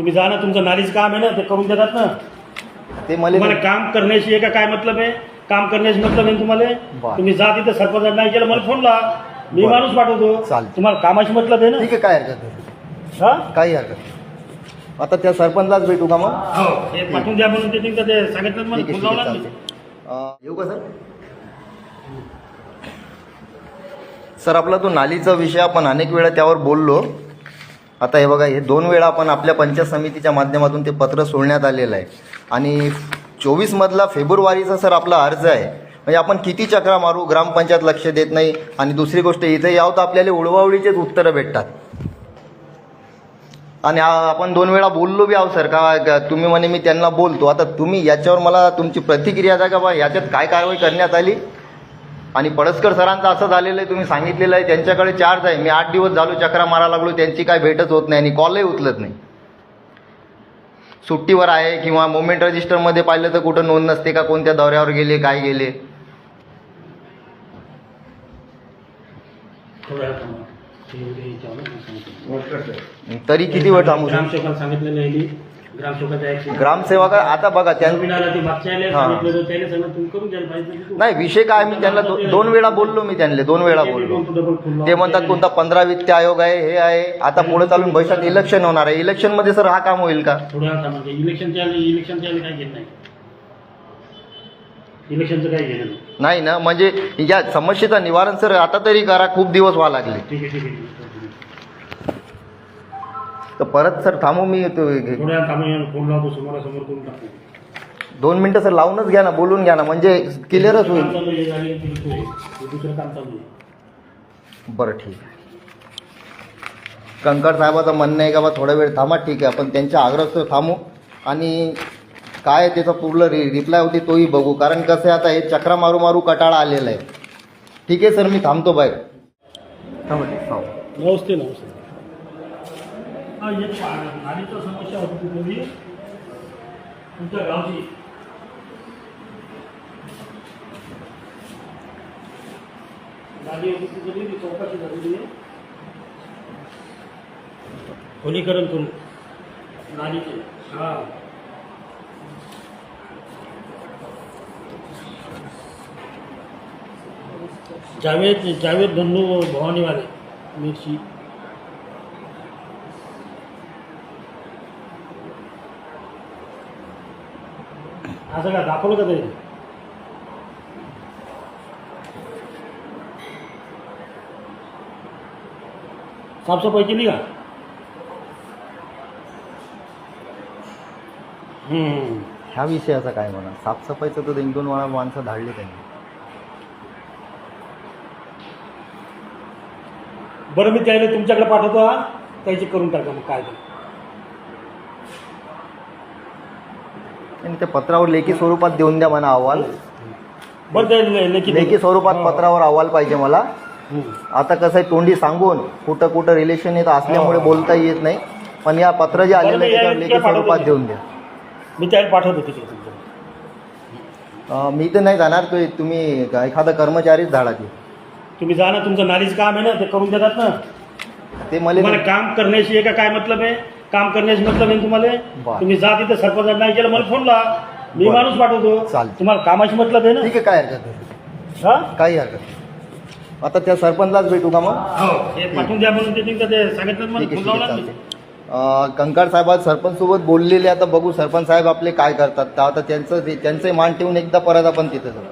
तुम्ही जा ना तुमचं नालीचं काम आहे ना ते करून देतात ना. ते मला तुम्हाला काम करण्याशी आहे का काय मतलब आहे? काम करण्याशी मतलब आहे ना तुम्हाला? बरं. तुम्ही जा तिथे सरपंच नाही केलं मला फोन लावा. मी बरं. माणूस पाठवतो. तुम्हाला कामाशी मतलब आहे ना? ठीक आहे काय हरकत नाही. हा? काही हरकत नाही. आता त्या सरपंचलाच भेटू का मग? हो हे पाठवून द्या म्हणून ते तिथं ते सांगितलं मला ठीक आहे फोन ठीक आहे लावला मी. चालते अं, येऊ का सर? सर आपला तो नालीचा विषय आपण अनेक वेळा त्यावर बोललो. आता हे बघा हे दोन वेळा आपण आपल्या पंचायत समितीच्या माध्यमातून ते पत्र सोडण्यात आलेलं आहे. आणि चोवीसमधला फेब्रुवारीचा सर आपला अर्ज आहे. म्हणजे आपण किती चक्रा मारू ग्रामपंचायत लक्ष देत नाही. आणि दुसरी गोष्ट इथे यावं तर आपल्याला उडवाउडीचेच उत्तरं भेटतात. आणि आपण दोन वेळा बोललो बी आहो सर का तुम्ही म्हणे मी त्यांना बोलतो. आता तुम्ही याच्यावर मला तुमची प्रतिक्रिया द्या का बा? याच्यात काय कारवाई करण्यात आली? आणि पडसकर सरांचं असं झालेलं आहे तुम्ही सांगितलेलं आहे त्यांच्याकडे चार्ज आहे. मी आठ दिवस झालो चक्रा मारा लागलो त्यांची काय भेटच होत नाही आणि कॉलही उचलत नाही. सुट्टीवर आहे किंवा मुवमेंट रजिस्टरमध्ये पाहिलं तर कुठं नोंद नसते का कोणत्या दौऱ्यावर गेले काय गेले. तरी किती वेळ थांबू? सांगितलेलं ग्रामसेवक आता बघा त्याने. नाही विषय काय मी त्यांना दोन वेळा बोललो मी त्यांना दोन वेळा बोललो. ते म्हणतात कोणता पंधरा वित्त आयोग आहे हे आहे. आता पुढे चालून भविष्यात इलेक्शन होणार आहे. इलेक्शनमध्ये सर हा काम होईल का? काय घेत नाही. ना म्हणजे या समस्येचं निवारण सर आता तरी करा खूप दिवस व्हा लागले ठीक आहे ठीक आहे, ठीक आहे तर परत सर थांबू मी तो- थोड्या वेळ थांबा फोन लावतो समोरासमोर करून टाकू. दोन मिनिटं सर लावूनच घ्या ना बोलून घ्या ना म्हणजे क्लिअरच काम होईल. चालू आहे, गाडी दिसतोय. दुसरं काम चालू आहे. बरं ठीक आहे. कंकर साहेबाचं म्हणणं आहे का बा थोडा वेळ थांबा ठीक आहे आपण त्यांच्या आग्रह थांबू. आणि काय त्याचा पूर्ण रि रिप्लाय होती तोही बघू. कारण कसं आहे आता हे चक्रा मारू मारू कटाळा आलेला आहे. ठीक आहे सर मी थांबतो बाय नमस्ते नमस्ते. हा नालीची समस्या होती तुम्ही तुमच्या गावची. नाली होती ती सगळी ती चौकशी झालेली आहे. खोलीकरण करून नालीचे. हा. जावेद जावेद धन्नू भवानीवाले मिरची. असं काय दाखवलं का तरी? साफसफाई केली का? हम्म. ह्या विषयाचा काय म्हणा? साफसफाईचं तर एक दोन वेळा माणसं धाडली त्यांनी. बरं मी त्याला तुमच्याकडे पाठवतो त्याची करून टाका मग काय आणि त्या पत्रावर लेखी स्वरूपात देऊन द्या म्हणा अहवाल बरं लेखी लेखी स्वरूपात. पत्रावर अहवाल पाहिजे मला हम्म. आता कसं आहे तोंडी सांगून कुठं कुठं रिलेशन येत असल्यामुळे. बोलता येत नाही पण या पत्र जे आलेलं आहे त्याच्यावर लेखी स्वरूपात. देऊन द्या मी त्याला पाठवतो तिथे तुमच्या अं, मी तर नाही जाणार तो तुम्ही एखादा कर्मचारीच धाडा की तुम्ही जा ना तुमचं नालीचं काम आहे ना ते करून देतात ना ते मला तुम्हाला काम करण्याशी आहे का काय मतलब आहे? काम करण्याशी मतलब आहे ना तुम्हाला? बरं. तुम्ही जा तिथे सरपंच नाही केलं मला फोन लावा मी बरं. माणूस पाठवतो. तुम्हाला कामाशी मतलब आहे ना? ठीक आहे काय हरकत नाही. हा? काही हरकत नाही. आता त्या सरपंचलाच भेटू का मग? हो हे पाठवून द्या म्हणून ते तिथं ते सांगितलं मला ठीक आहे फोन ठीक आहे लावला मी चालते अं, कंकाळ साहेब आज सरपंच सोबत बोललेले आता बघू सरपंच साहेब आपले काय करतात. तर आता त्यांचं ते- त्यांचे मान ठेवून एकदा परत आपण तिथं जाऊ.